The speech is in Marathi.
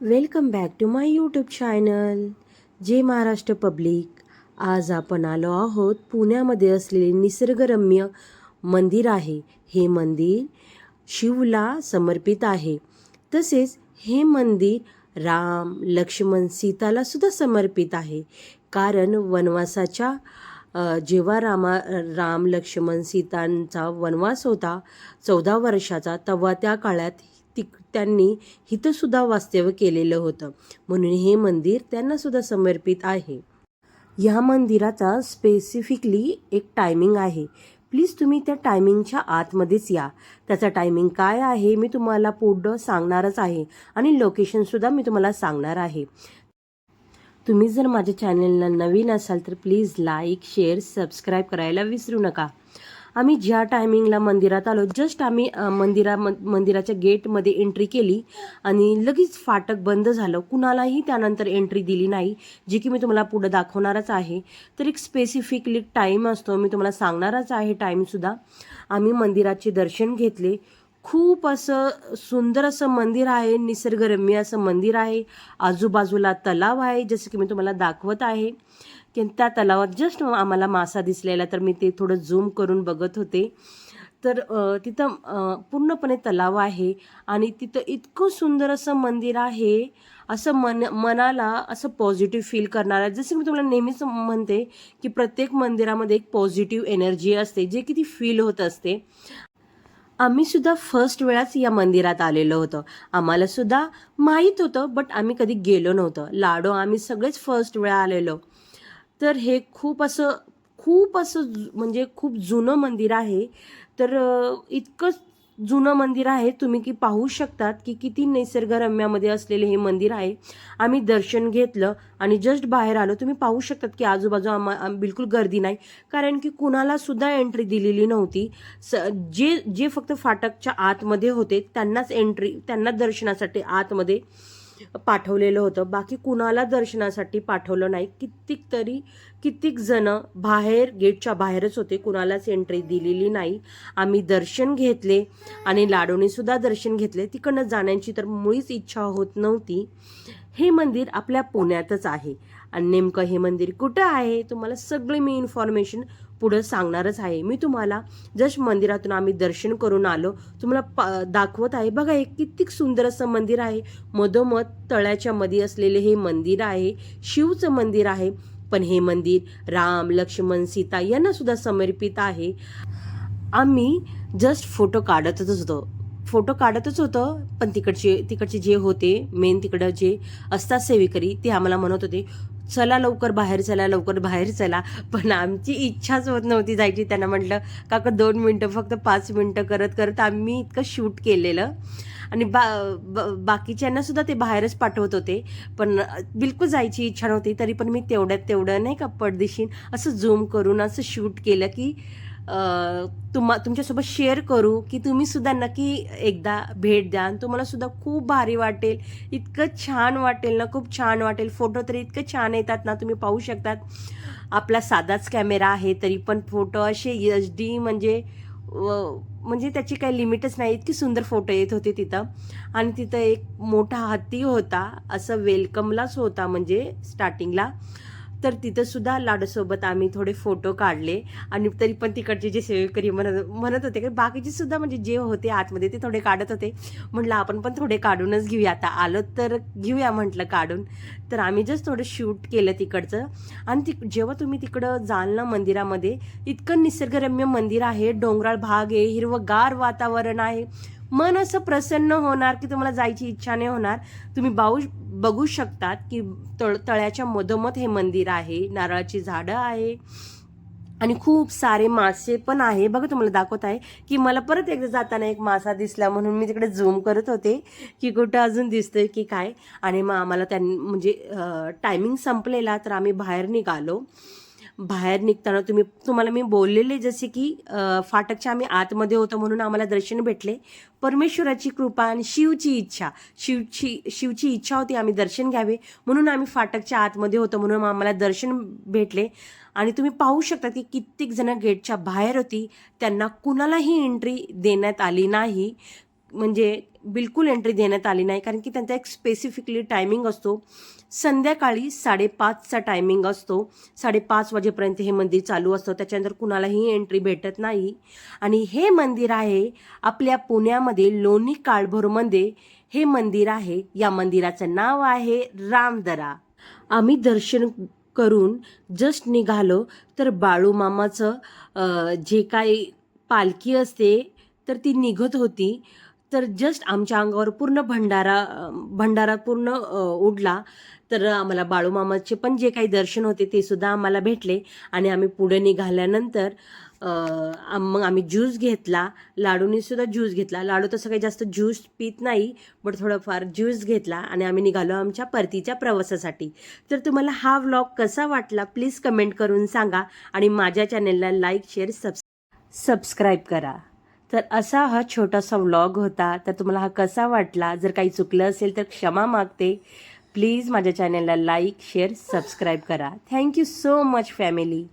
Welcome back to my YouTube channel. जे महाराष्ट्र पब्लिक आज आपण आलो आहोत पुण्यामध्ये असलेले निसर्गरम्य मंदिर आहे. हे मंदिर शिवला समर्पित आहे. तसेच हे मंदिर राम लक्ष्मण सीताला सुद्धा समर्पित आहे. कारण वनवासाच्या जेव्हा रामा राम लक्ष्मण सीतांचा वनवास होता चौदा वर्षाचा तेव्हा त्या काळात तिक त्यांनी इथंसुद्धा वास्तव्य केलेलं होतं. म्हणून हे मंदिर त्यांनासुद्धा समर्पित आहे. ह्या मंदिराचा स्पेसिफिकली एक टायमिंग आहे. प्लीज तुम्ही त्या टायमिंगच्या आतमध्येच या. त्याचा टायमिंग काय आहे मी तुम्हाला पुढं सांगणारच आहे आणि लोकेशनसुद्धा मी तुम्हाला सांगणार आहे. तुम्ही जर माझ्या चॅनलला नवीन असाल तर प्लीज लाईक शेअर सबस्क्राईब करायला विसरू नका. आम्ही ज्या टायमिंगला मंदिरात आलो जस्ट आम्ही मंदिरा मंदिराच्या गेटमध्ये एंट्री केली आणि लगेच फाटक बंद झालं. कुणालाही त्यानंतर एंट्री दिली नाही जी की मी तुम्हाला पुढं दाखवणारच आहे. तर एक स्पेसिफिकली टाईम असतो मी तुम्हाला सांगणारच आहे टाईमसुद्धा आम्ही मंदिराचे दर्शन घेतले. खूप असं सुंदर असं मंदिर आहे निसर्गरम्य असं मंदिर आहे. आजूबाजूला तलाव आहे जसं की मी तुम्हाला दाखवत आहे. की त्या तलावात जस्ट आम्हाला मासा दिसलेला तर मी ते थोडं झूम करून बघत होते. तर तिथं पूर्णपणे तलाव आहे आणि तिथं इतकं सुंदर असं मंदिर आहे असं मन मनाला असं पॉझिटिव्ह फील करणारं. जसं मी तुम्हाला नेहमीच म्हणते की प्रत्येक मंदिरामध्ये एक पॉझिटिव्ह एनर्जी असते जे की ती फील होत असते. आम्ही सुद्धा फर्स्ट वेळाच या मंदिरात आलेलो होतो. आम्हाला सुद्धा माहीत होतं बट आम्ही कधी गेलो नव्हतं. लाडो आम्ही सगळेच फर्स्ट वेळा आलेलो. तर हे खूप असं खूप असं जु- म्हणजे खूप जुनं मंदिर आहे. तर इतकंच इतकं जुनं मंदिर आहे तुम्ही की पाहू शकतात की किती निसर्गरम्यामध्ये असलेले हे मंदिर आहे. आम्ही दर्शन घेतलं आणि जस्ट बाहेर आलो. तुम्ही पाहू शकतात की आजूबाजू आम्हा बिलकुल गर्दी नाही. कारण की कुणाला सुद्धा एंट्री दिलेली नव्हती. स जे जे फक्त फाटकच्या आतमध्ये होते त्यांनाच एंट्री त्यांना दर्शनासाठी आतमध्ये पाठवलेलं होतं. बाकी कुणाला दर्शनासाठी पाठवलं नाही. कित्येक तरी कित्येक जण बाहेर गेटच्या बाहेरच होते. कुणालाच एंट्री दिलेली नाही. आम्ही दर्शन घेतले आणि लाडोने सुद्धा दर्शन घेतले. तिकडनं जाण्याची तर मुळीच इच्छा होत नव्हती. हे मंदिर आपल्या पुण्यातच आहे. आणि नेमकं हे मंदिर कुठं आहे? तुम्हाला सगळी मी इन्फॉर्मेशन पुढं सांगणारच आहे. मी तुम्हाला जस्ट मंदिरातून आम्ही दर्शन करून आलो. तुम्हाला प दाखवत आहे. बघा हे किती सुंदर असं मंदिर आहे. मधोमध तळ्याच्या मध्ये असलेले हे मंदिर आहे. शिवचं मंदिर आहे. पण हे मंदिर राम लक्ष्मण सीता यांना सुद्धा समर्पित आहे. आम्ही जस्ट फोटो काढतच होतो. फोटो काढतच होतं पण तिकडचे तिकडचे जे होते मेन तिकडं जे असतात सेवेकरी ते आम्हाला म्हणत होते चला लवकर बाहेर चला लवकर बाहेर चला. पण आमची इच्छाच होत नव्हती जायची. त्यांना म्हटलं काका दोन मिनटं फक्त पाच मिनटं करत करत आम्ही इतकं शूट केलेलं. आणि बा ब- बाकीच्यांना सुद्धा ते बाहेरच पाठवत होते. पण बिलकुल जायची इच्छा नव्हती. तरी पण मी तेवढ्यात तेवढं नाही का पडदिशीन असं झूम करून असं शूट केलं की तुम्हा तुमच्यासोबत शेअर करू की तुम्ही सुद्धा नक्की एकदा भेट द्या. आणि तुम्हाला सुद्धा खूप भारी वाटेल. इतकं छान वाटेल ना खूप छान वाटेल. फोटो तरी इतकं छान येतात ना तुम्ही पाहू शकतात. आपला साधाच कॅमेरा आहे तरी पण फोटो असे एच डी म्हणजे म्हणजे त्याची काही लिमिटच नाही. इतकी सुंदर फोटो येत होते तिथं. आणि तिथं एक मोठा हत्ती होता असं वेलकमलाच होता म्हणजे स्टार्टिंगला तर तिथंसुद्धा लाडूसोबत आम्ही थोडे फोटो काढले आणि तरी पण तिकडचे जे सेवेकरी म्हणत म्हणत होते की बाकीचे सुद्धा म्हणजे जे होते आतमध्ये ते थोडे काढत होते. म्हटलं आपण पण थोडे काढूनच घेऊया. आता आलो तर घेऊया म्हटलं काढून. तर आम्ही जस्ट थोडं शूट केलं तिकडचं. आणि ती जेव्हा तुम्ही तिकडं जाल ना मंदिरामध्ये इतकं निसर्गरम्य मंदिर आहे. डोंगराळ भाग आहे हिरवंगार वातावरण आहे. मन असं प्रसन्न होणार की तुम्हाला जायची इच्छा नाही होणार. तुम्ही बाऊ बघू शकतात की तळ तळ्याच्या मधोमध हे मंदिर आहे नारळाची झाडं आहे. आणि खूप सारे मासे पण आहे. बघा तुम्हाला दाखवत आहे की मला परत एकदा जाताना एक मासा दिसला म्हणून मी तिकडे झूम करत होते की कुठं अजून दिसतंय की काय. आणि मग आम्हाला त्यां म्हणजे टायमिंग संपलेला तर आम्ही बाहेर निघालो. बाहेर निघताना तुम्ही तुम्हाला मी बोललेले जसे की फाटकच्या आम्ही आतमध्ये होतो म्हणून आम्हाला दर्शन भेटले. परमेश्वराची कृपा आणि शिवची इच्छा शिवची शिवची इच्छा होती आम्ही दर्शन घ्यावे म्हणून आम्ही फाटकच्या आतमध्ये होतो म्हणून आम्हाला दर्शन भेटले. आणि तुम्ही पाहू शकता की कित्येक जण गेटच्या बाहेर होती. त्यांना कुणालाही एंट्री देण्यात आली नाही. म्हणजे बिलकुल एंट्री देण्यात आली नाही कारण की त्यांचा एक स्पेसिफिकली टायमिंग असतो. संध्याकाळी साडेपाचचा टायमिंग असतो. साडेपाच वाजेपर्यंत हे मंदिर चालू असतं. त्याच्यानंतर कुणालाही एंट्री भेटत नाही. आणि हे मंदिर आहे आपल्या पुण्यामध्ये लोणी काळभोरमध्ये हे मंदिर आहे. या मंदिराचं नाव आहे रामदरा. आम्ही दर्शन करून जस्ट निघालो तर बाळूमामाचं जे काही पालखी असते तर ती निघत होती. तर जस्ट आमच्या अंगावर पूर्ण भंडारा भंडारा पूर्ण उडला. तर आम्हाला बाळूमामाचे पण जे काही दर्शन होते ते सुद्धा आम्हाला भेटले. आणि आम्ही पुढे निघाल्यानंतर मग आम्ही ज्यूस घेतला. लाडूनी सुद्धा ज्यूस घेतला. लाडू तसं काही जास्त ज्यूस पित नाही बट थोडंफार ज्यूस घेतला आणि आम्ही निघालो आमच्या परतीच्या प्रवासासाठी. तर तुम्हाला हा व्लॉग कसा वाटला प्लीज कमेंट करून सांगा. आणि माझ्या चॅनेलला लाईक शेअर सब सबस्क्राईब करा. तर असा हा छोटासा व्लॉग होता. तर तुम्हाला हा कसा वाटला? जर काही चुकलं असेल तर क्षमा मागते. प्लीज माझ्या चॅनलला लाईक शेअर सबस्क्राईब करा. Thank you so much family